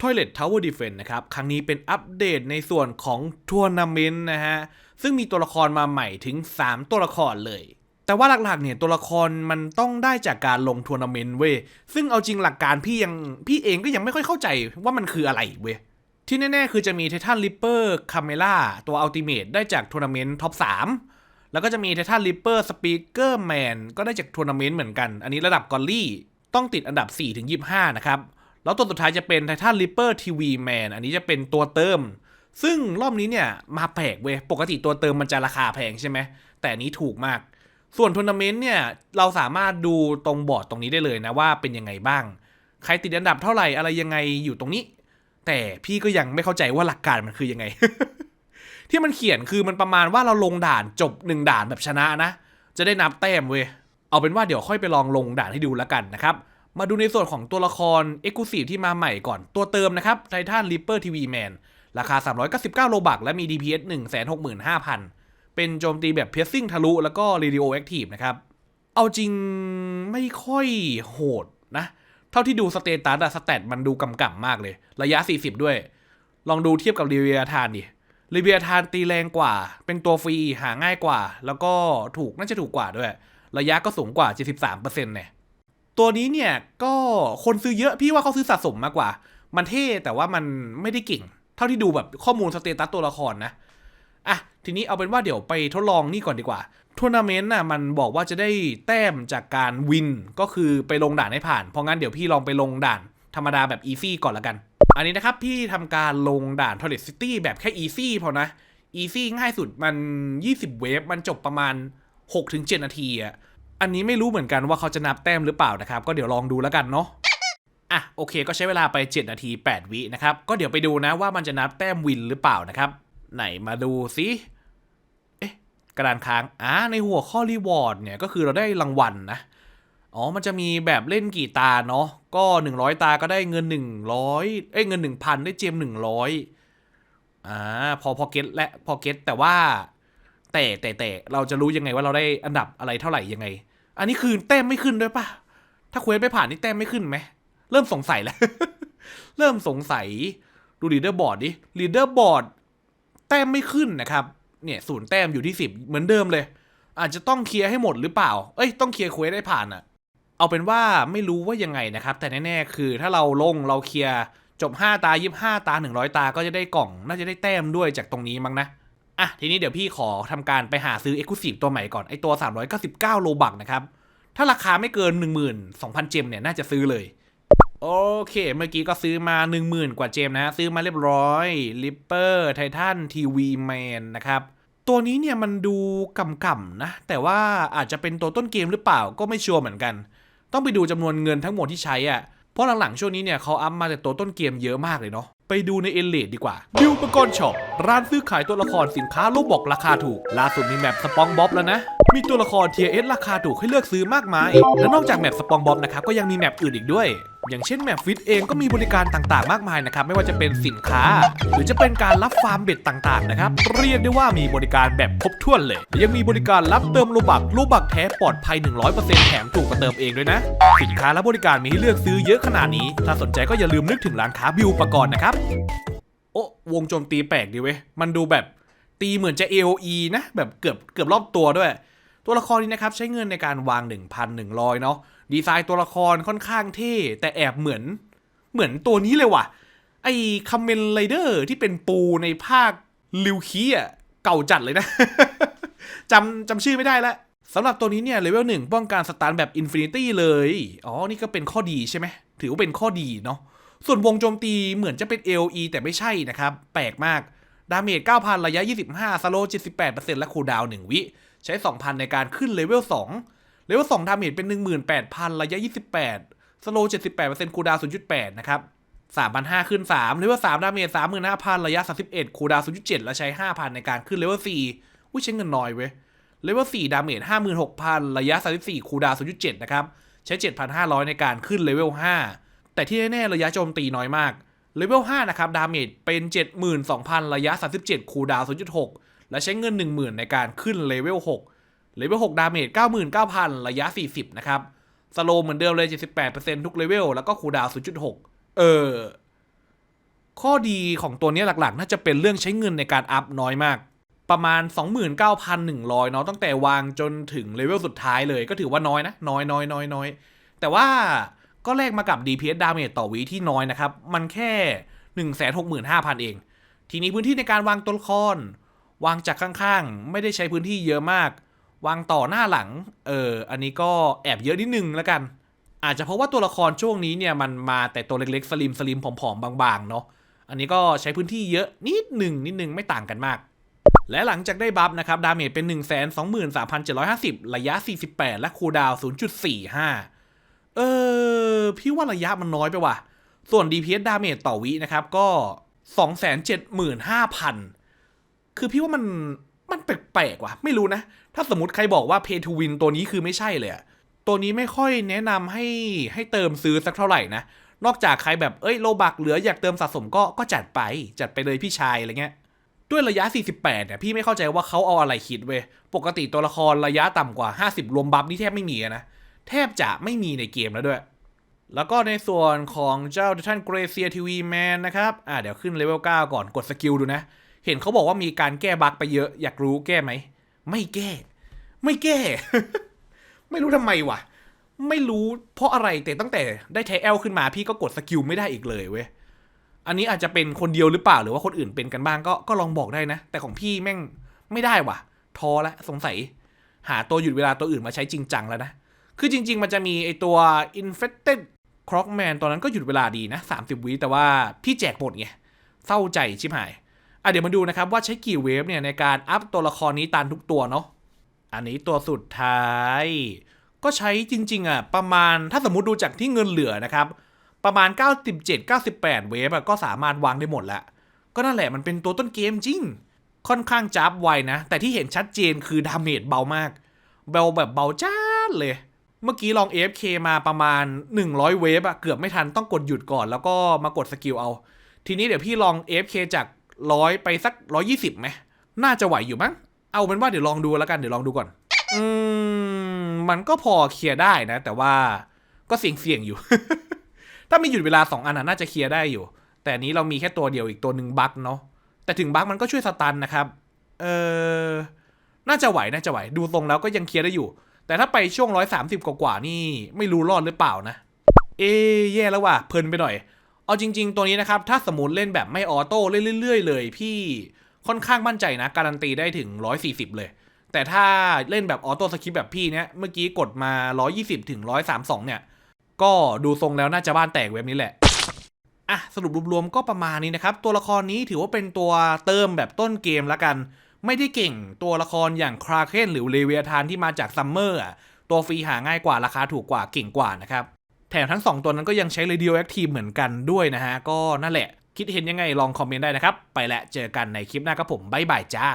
Toilet Tower Defense นะครับ ครั้งนี้เป็นอัปเดตในส่วนของทัวร์นาเมนต์นะฮะ ซึ่งมีตัวละครมาใหม่ถึง 3 ตัวละครเลย แต่ว่าหลักๆเนี่ยตัวละครมันต้องได้จากการลงทัวร์นาเมนต์เว้ย ซึ่งเอาจริงหลักการพี่ยังพี่เองก็ยังไม่ค่อยเข้าใจว่ามันคืออะไรเว้ย ที่แน่ๆคือจะมีไททันริปเปอร์คาเมล่าตัวอัลติเมทได้จากทัวร์นาเมนต์ท็อป3แล้วก็จะมีไททันริปเปอร์สปีกเกอร์แมนก็ได้จากทัวร์นาเมนต์เหมือนกัน อันนี้ระดับกอลลี่ต้องติดอันดับ4ถึง25 นะครับ แล้วตัวสุดท้ายจะเป็นไททันริปเปอร์ทีวีแมนอันนี้จะเป็นตัวเติม ซึ่งรอบนี้เนี่ยมาแปลกเว้ย ปกติตัวเติมมันจะราคาแพงใช่ไหม แต่นนี้ถูกมาก ส่วนทัวร์นาเมนต์เนี่ย เราสามารถดูตรงบอร์ดตรงนี้ได้เลยนะว่าเป็นยังไงบ้าง ใครติดอันดับเท่าไหร่อะไรยังไงอยู่ตรงนี้ แต่พี่ก็ยังไม่เข้าใจว่าหลักการมันคือยังไง ที่มันเขียนคือมันประมาณว่าเราลงด่านจบหนึ่งด่านแบบชนะนะ จะได้นับแต้มเว้ย เอาเป็นว่าเดี๋ยวค่อยไปลองลงด่านให้ดูแล้วกันนะครับ มาดูในส่วนของตัวละคร e x c l u s i v e ที่มาใหม่ก่อน ตัวเติมนะครับ Titan Reaper TV Man ราคา 399 โลบักและมี DPS 165,000 เป็นโจมตีแบบ Piercing ทะลุ แล้วก็ Radioactive นะครับ เอาจริงไม่ค่อยโหดนะ เท่าที่ดูสเตตัสอะสแตทมันดูกำกำมากเลย ระยะ 40 ด้วย ลองดูเทียบกับรีเวียทานดิรีเวียทานตีแรงกว่า เป็นตัวฟรีหาง่ายกว่า แล้วก็ถูกน่าจะถูกกว่าด้วย ระยะก็สูงกว่า 73%เนี่ย ตัวนี้เนี่ยก็คนซื้อเยอะพี่ว่าเขาซื้อสะสมมากกว่า มันเท่แต่ว่ามันไม่ได้เก่ง เท่าที่ดูแบบข้อมูลสเตตัสตัวละครนะอะทีนี้เอาเป็นว่าเดี๋ยวไปทดลองนี่ก่อนดีกว่าทัวร์นาเมนต์น่ะมันบอกว่าจะได้แต้มจากการวินก็คือไปลงด่านให้ผ่าน เพราะงั้นเดี๋ยวพี่ลองไปลงด่านธรรมดาแบบอีซี่ก่อนละกัน อันนี้นะครับพี่ทำการลงด่าน Toilet City แบบแค่อีซี่พอนะอีซี่ง่ายสุดมัน 20 เวฟมันจบประมาณ 6-7 นาทีอะ อันนี้ไม่รู้เหมือนกันว่าเขาจะนับแต้มหรือเปล่านะครับ ก็เดี๋ยวลองดูแล้วกันเนาะอะโอเค ก็ใช้เวลาไป 7 นาที 8 วินะครับ ก็เดี๋ยวไปดูนะว่ามันจะนับแต้มวินหรือเปล่านะครับ ไหนมาดูสิเอ๊ะกระดานค้างอ่าในหัวข้อรีวอร์ดเนี่ยก็คือเราได้รางวัลนะอ๋อ มันจะมีแบบเล่นกี่ตาเนาะ ก็ 100 ตาก็ได้เงิน 100 เอ้ย เงิน 1,000 ได้เจม 100 อ่า พอพอเก็ตและพอเก็ตแต่ว่า แต่แต่แต่เราจะรู้ยังไงว่าเราได้อันดับอะไรเท่าไหร่ยังไง อันนี้คือแต้มไม่ขึ้นด้วยปะถ้าเควสไม่ผ่านนี่แต้มไม่ขึ้นไหมเริ่มสงสัยแล้ว เริ่มสงสัยดูลีดเดอร์บอร์ดดิลีดเดอร์บอร์ดแต้มไม่ขึ้นนะครับ เนี่ยศูนย์แต้มอยู่ที่10เหมือนเดิมเลย อาจจะต้องเคลียร์ให้หมดหรือเปล่า เอ้ยต้องเคลียร์เควสให้ผ่านอะเอาเป็นว่าไม่รู้ว่ายังไงนะครับ แต่แน่ๆคือถ้าเราลงเราเคลียร์จบ 5 ตา 25 ตา 100 ตา ก็จะได้กล่อง น่าจะได้แต้มด้วยจากตรงนี้มั้งนะ อะทีนี้เดี๋ยวพี่ขอทำการไปหาซื้อ Exclusive ตัวใหม่ก่อน ไอตัว 399 โลบักนะครับ ถ้าราคาไม่เกิน 12,000 เจมเนี่ยน่าจะซื้อเลย โอเค เมื่อกี้ก็ซื้อมา 10,000 กว่าเจมนะ ซื้อมาเรียบร้อย Ripper Titan TV Man นนะครับ ตัวนี้เนี่ยมันดูกำกำๆนะ แต่ว่าอาจจะเป็นตัวต้นเกมหรือเปล่าก็ไม่ชัวร์เหมือนกัน ต้องไปดูจำนวนเงินทั้งหมดที่ใช้อะ่ะ ราะหลังๆช่วงนี้เนี่ยเขาอัพมาแต่ตัวต้นเกมเยอะมากเลยเนาะไปดูในเอเลดดีกว่าบิวปกรณ์ช็อปร้านซื้อขายตัวละครสินค้าลูกบอกราคาถูก ล่าสุดมีแมปสปองบ๊อบแล้วนะ มีตัวละครเทียเอสราคาถูกให้เลือกซื้อมากมาย และนอกจากแมปสปองบ๊อบนะครับก็ยังมีแมปอื่นอีกด้วย อย่างเช่นแมปฟิตเองก็มีบริการต่างๆ มากมายนะครับ ไม่ว่าจะเป็นสินค้า หรือจะเป็นการรับฟาร์มเบ็ดต่างๆนะครับ เรียกได้ว่ามีบริการแบบครบถ้วนเลยยังมีบริการรับเติมโลบักโลบักแท้ปลอดภัย 100%แถมถูกกว่าเติมเองด้วยนะ สินค้าและบริการมีให้เลือกซื้อเยอะขนาดนี้ ถ้าสนใจก็อย่าลืมนึกถึงร้านค้าบิวปกรณ์นะครับ โอ้วงโจมตีแปลกดีเว้ยมันดูแบบตีเหมือนจะ AOE นะแบบเกือบเกือบรอบตัวด้วย ตัวละครนี้นะครับใช้เงินในการวาง 1,100 เนาะดีไซน์ตัวละครค่อนข้างเท่แต่แอบเหมือน เหมือนตัวนี้เลยว่ะ ไอ้คัมเมนไรเดอร์ที่เป็นปูในภาคลิวคีอะเก่าจัดเลยนะจำจำชื่อไม่ได้แล้วสำหรับตัวนี้เนี่ยเลเวลหนึ่งป้องกันสตาร์แบบอินฟินิตี้เลย อ๋อ นี่ก็เป็นข้อดีใช่ไหม ถือว่าเป็นข้อดีเนาะ ส่วนวงโจมตีเหมือนจะเป็น AOE แต่ไม่ใช่นะครับ แปลกมาก ดาเมจ 9,000 ระยะ 25 สโลว์78%และคูลดาวน์1วิ ใช้ 2,000 ในการขึ้นเลเวล2เลเวล2ดาเมจเป็น 18,000 ระยะ 28 สโลว์78%คูดาว0.8 นะครับ3,500 ขึ้น 3 เลเวล3ดาเมจ35,000 ระยะ 31 คูดาว0.7 และใช้ 5,000 ในการขึ้นเลเวล4อุ้ยใช้เงินน้อยเว้ยเลเวล4ดาเมจ56,000 ระยะ 34 คูดาว0.7 นะครับ ใช้ 7,500 ในการขึ้นเลเวล5แต่ที่แน่ๆระยะโจมตีน้อยมากเลเวล5นะครับ ดาเมจเป็น 72,000 ระยะ 37 คูดาว0.6 และใช้เงิน 10,000 ในการขึ้นเลเวล6เลเวล6ดาเมจ99,000 ระยะ 40 นะครับสโลว์เหมือนเดิมเลย 78%ทุกเลเวลแล้วก็คูดาวน์0.6 เออ ข้อดีของตัวนี้หลักๆ น่าจะเป็นเรื่องใช้เงินในการอัพน้อยมาก ประมาณ 29,100 เนาะตั้งแต่วางจนถึงเลเวลสุดท้ายเลยก็ถือว่าน้อยนะ น้อยน้อยน้อยน้อยแต่ว่าก็แลกมากับ DPS damage ต่อวิที่น้อยนะครับ มันแค่ 165,000 เอง ทีนี้พื้นที่ในการวางตัวละคร วางจากข้างๆ ไม่ได้ใช้พื้นที่เยอะมาก วางต่อหน้าหลัง เออ อันนี้ก็แอบเยอะนิดนึงแล้วกัน อาจจะเพราะว่าตัวละครช่วงนี้เนี่ยมันมาแต่ตัวเล็กๆ สลิมสลิมผอมๆ บางๆ เนาะ อันนี้ก็ใช้พื้นที่เยอะนิดหนึ่งนิดหนึ่งไม่ต่างกันมาก และหลังจากได้บัฟนะครับ ดาเมจเป็น 1 2 3 7 5 0 ระยะ 48 และคูลดาวน์0.45 เออ พี่ว่าระยะมันน้อยไปว่ะ ส่วน DPS ดาเมจต่อวินะครับก็ 275,000 คือพี่ว่ามันมันแปลกๆว่ะ ไม่รู้นะ ถ้าสมมติใครบอกว่า Pay to Win ตัวนี้คือไม่ใช่เลยอะตัวนี้ไม่ค่อยแนะนำให้ให้เติมซื้อสักเท่าไหร่นะ นอกจากใครแบบเอ้ยโลบักเหลืออยากเติมสะสมก็ก็จัดไป จัดไปเลยพี่ชายอะไรเงี้ยด้วยระยะ 48 เนี่ย พี่ไม่เข้าใจว่าเขาเอาอะไรคิดเว้ย ปกติตัวละครระยะต่ำกว่า 50 รวมบัฟนี่แทบไม่มีนะ แทบจะไม่มีในเกมแล้วด้วย แล้วก็ในส่วนของเจ้าท่านเกรเซียทีวีแมนนะครับ อ่าเดี๋ยวขึ้นเลเวล 9 ก่อนกดสกิลดูนะ เห็นเขาบอกว่ามีการแก้บั๊กไปเยอะ อยากรู้แก้ไหม ไม่แก้ ไม่แก้ ไม่รู้ทำไมวะไม่รู้เพราะอะไรแต่ตั้งแต่ได้ไทเอลขึ้นมาพี่ก็กดสกิลไม่ได้อีกเลยเว้ยอันนี้อาจจะเป็นคนเดียวหรือเปล่าหรือว่าคนอื่นเป็นกันบ้างก็ก็ลองบอกได้นะ แต่ของพี่แม่งไม่ได้ว่ะท้อละสงสัย หาตัวหยุดเวลาตัวอื่นมาใช้จริงจังแล้วนะคือจริง ๆ มันจะมีไอตัว infected crockman ตอนนั้นก็หยุดเวลาดีนะ 30 วิแต่ว่าพี่แจกหมดไงเศร้าใจชิบหาย อะเดี๋ยวมาดูนะครับว่าใช้กี่เวฟเนี่ยในการอัพตัวละครนี้ตันทุกตัวเนาะ อันนี้ตัวสุดท้าย ก็ใช้จริงๆอะประมาณถ้าสมมุติดูจากที่เงินเหลือนะครับ ประมาณ 97 98 เวฟอะก็สามารถวางได้หมดแล้วก็นั่นแหละมันเป็นตัวต้นเกมจริง ค่อนข้างจับไวนะ แต่ที่เห็นชัดเจนคือดาเมจเบามากเบาแบบเบาจ้าเลย เมื่อกี้ลอง AFK มาประมาณ 100 เวฟอะเกือบไม่ทันต้องกดหยุดก่อน แล้วก็มากดสกิลเอา ทีนี้เดี๋ยวพี่ลอง AFK จาก 100ไปสัก120ไหมน่าจะไหวอยู่มั้ง เอาเป็นว่าเดี๋ยวลองดูแล้วกันเดี๋ยวลองดูก่อน อืม มันก็พอเคลียร์ได้นะ แต่ว่าก็เสี่ยงๆอยู่ ถ้ามีหยุดเวลา2อันน่าจะเคลียร์ได้อยู่ แต่นี้เรามีแค่ตัวเดียวอีกตัวหนึ่งบั๊กเนาะแต่ถึงบั๊กมันก็ช่วยสตันนะครับ เออน่าจะไหวน่าจะไหว ดูทรงแล้วก็ยังเคลียร์ได้อยู่ แต่ถ้าไปช่วง130กว่าๆนี่ ไม่รู้รอดหรือเปล่านะ เอะแย่แล้วว่ะเพลินไปหน่อย เอาจริง ๆ ตัวนี้นะครับถ้าสมมติเล่นแบบไม่ออโต้เล่นเรื่อย ๆ เลย พี่ค่อนข้างมั่นใจนะ การันตีได้ถึง 140 เลย แต่ถ้าเล่นแบบออโต้สคริปแบบพี่เนี้ยเมื่อกี้กดมา 120 ถึง 132 เนี่ย ก็ดูทรงแล้วน่าจะบ้านแตกเว็บนี้แหละอะสรุปรวมๆก็ประมาณนี้นะครับ ตัวละครนี้ถือว่าเป็นตัวเติมแบบต้นเกมล้วกัน ไม่ได้เก่งตัวละครอย่างคราเคนหรือเลเวียทานที่มาจากซัมเมอร์อะตัวฟรีหาง่ายกว่าราคาถูกกว่าเก่งกว่านะครับ แถมทั้ง 2 ตัวนั้นก็ยังใช้ Radioactive เหมือนกันด้วยนะฮะ ก็นั่นแหละ คิดเห็นยังไงลองคอมเมนต์ได้นะครับ ไปและเจอกันในคลิปหน้าครับผมบ๊ายบายจ้า